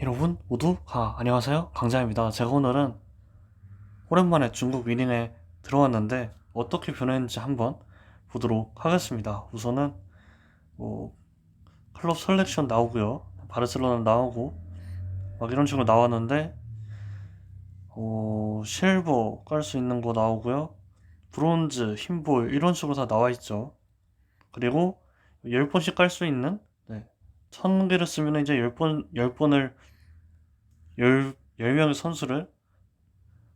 여러분 모두 아, 안녕하세요. 강자입니다. 제가 오늘은 오랜만에 중국 위닝에 들어왔는데 어떻게 변했는지 한번 보도록 하겠습니다. 우선은 뭐 클럽 셀렉션 나오고요. 바르셀로나 나오고 막 이런 식으로 나왔는데 어, 실버 깔 수 있는 거 나오고요. 브론즈, 흰볼 이런 식으로 다 나와 있죠. 그리고 10번씩 깔 수 있는 네. 1000개를 쓰면 이제 10번, 10번을 10, 10명의 선수를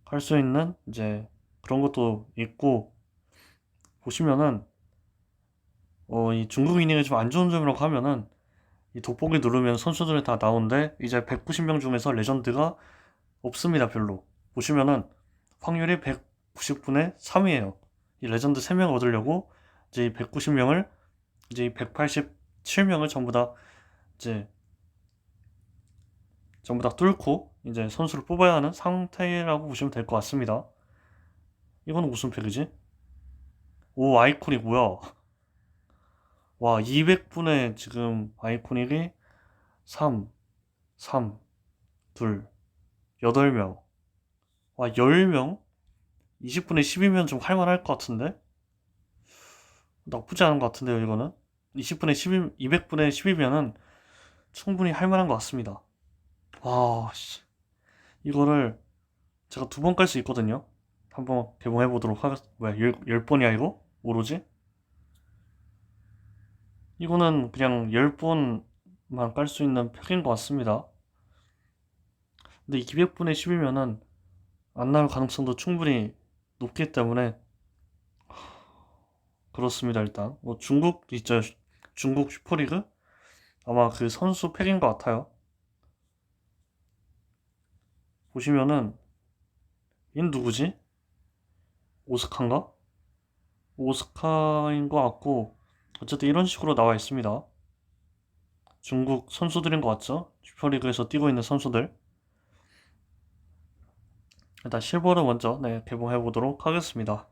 할 수 있는 이제 그런 것도 있고 보시면은 어, 이 중국 이닝의 좀안 좋은 점이라고 하면은 이 돋보기 누르면 선수들이 다 나오는데 이제 190명 중에서 레전드가 없습니다 별로 보시면은 확률이 190분의 3이에요 이 레전드 3명 얻으려고 이제 190명을 이제 187명을 전부 다 이제 전부 다 뚫고 이제 선수를 뽑아야 하는 상태라고 보시면 될 것 같습니다. 이거는 무슨 팩이지? 오 뭐야? 와 200분의 지금 아이코닉이 3, 3, 2, 8명 와 10명? 20분의 10이면 좀 할만할 것 같은데? 나쁘지 않은 것 같은데요 이거는 20분의 10, 200분의 10이면은 충분히 할 만한 것 같습니다. 와, 씨. 이거를 제가 두 번 깔 수 있거든요. 한번 개봉해 보도록 하겠, 뭐야, 열, 열 번이야, 이거? 오로지? 이거는 그냥 열 번만 깔 수 있는 팩인 것 같습니다. 근데 200분의 10이면은 안 나올 가능성도 충분히 높기 때문에 그렇습니다, 일단. 뭐 중국 있죠. 중국 슈퍼리그? 아마 그 선수 팩인 것 같아요. 보시면은 얘는 누구지? 오스카인가? 오스카인 것 같고 어쨌든 이런 식으로 나와 있습니다. 중국 선수들인 것 같죠? 슈퍼리그에서 뛰고 있는 선수들. 일단 실버를 먼저 네, 개봉해 보도록 하겠습니다.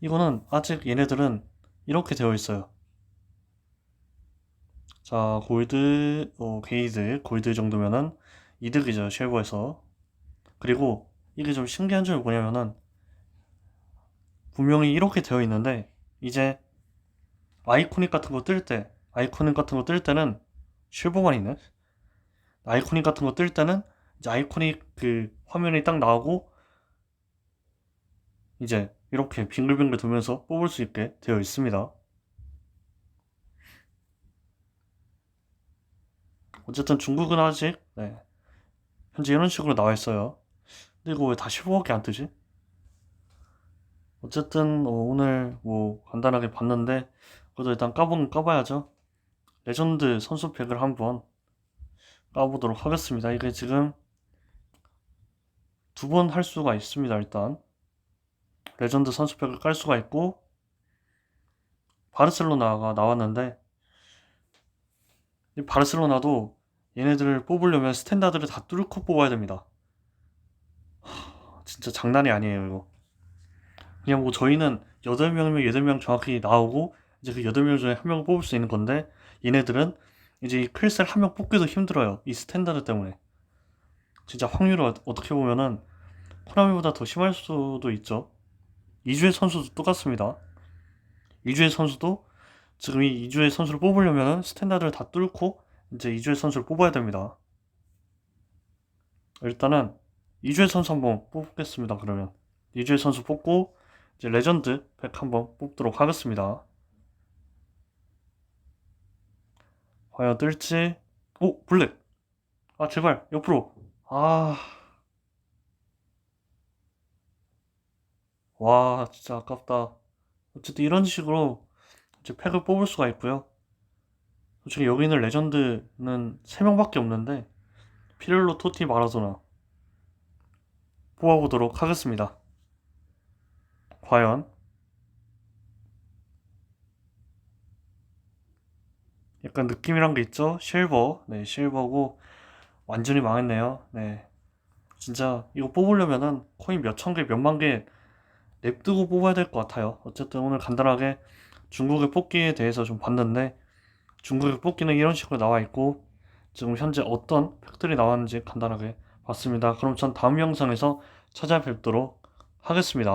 이거는 아직 얘네들은 이렇게 되어 있어요. 자, 골드, 어, 게이드, 골드 정도면은 이득이죠, 실버에서. 그리고 이게 좀 신기한 점이 뭐냐면은 분명히 이렇게 되어 있는데 이제 아이코닉 같은 거 뜰 때, 아이코닉 같은 거 뜰 때는 실버만 있네. 아이코닉 같은 거 뜰 때는 이제 아이코닉 그 화면이 딱 나오고 이제 이렇게 빙글빙글 돌면서 뽑을 수 있게 되어 있습니다. 어쨌든 중국은 아직 네, 현재 이런 식으로 나와 있어요. 근데 이거 왜 다 15밖에 안 뜨지? 어쨌든 어, 오늘 뭐 간단하게 봤는데 그래도 일단 까보는 까봐야죠. 레전드 선수 팩을 한번 까보도록 하겠습니다. 이게 지금 두 번 할 수가 있습니다. 일단 레전드 선수 팩을 깔 수가 있고 바르셀로나가 나왔는데 이 바르셀로나도 얘네들을 뽑으려면 스탠다드를 다 뚫고 뽑아야 됩니다. 하, 진짜 장난이 아니에요, 이거. 그냥 뭐 저희는 8명이면 8명 정확히 나오고 이제 그 8명 중에 한 명을 뽑을 수 있는 건데 얘네들은 이제 이 클셀 한 명 뽑기도 힘들어요. 이 스탠다드 때문에. 진짜 확률을 어- 어떻게 보면은 코나미보다 더 심할 수도 있죠. 이주의 선수도 똑같습니다. 이주의 선수도 지금 이 이주의 선수를 뽑으려면 스탠다드를 다 뚫고 이제 이주의 선수를 뽑아야 됩니다. 일단은 이주의 선수 한번 뽑겠습니다. 그러면 이주의 선수 뽑고 이제 레전드 팩 한번 뽑도록 하겠습니다. 과연 뜰지? 오 블랙. 아 제발 옆으로. 아. 와 진짜 아깝다. 어쨌든 이런 식으로 이제 팩을 뽑을 수가 있고요. 솔직히 여기 있는 레전드는 3명밖에 없는데 피렐로, 토티, 마라도나 뽑아보도록 하겠습니다. 과연 약간 느낌이란 게 있죠? 실버, 네 실버고 완전히 망했네요. 네 진짜 이거 뽑으려면은 코인 몇천 개, 몇만 개 냅두고 뽑아야 될 것 같아요. 어쨌든 오늘 간단하게 중국의 뽑기에 대해서 좀 봤는데 중국의 뽑기는 이런 식으로 나와 있고 지금 현재 어떤 팩들이 나왔는지 간단하게 봤습니다. 그럼 전 다음 영상에서 찾아뵙도록 하겠습니다.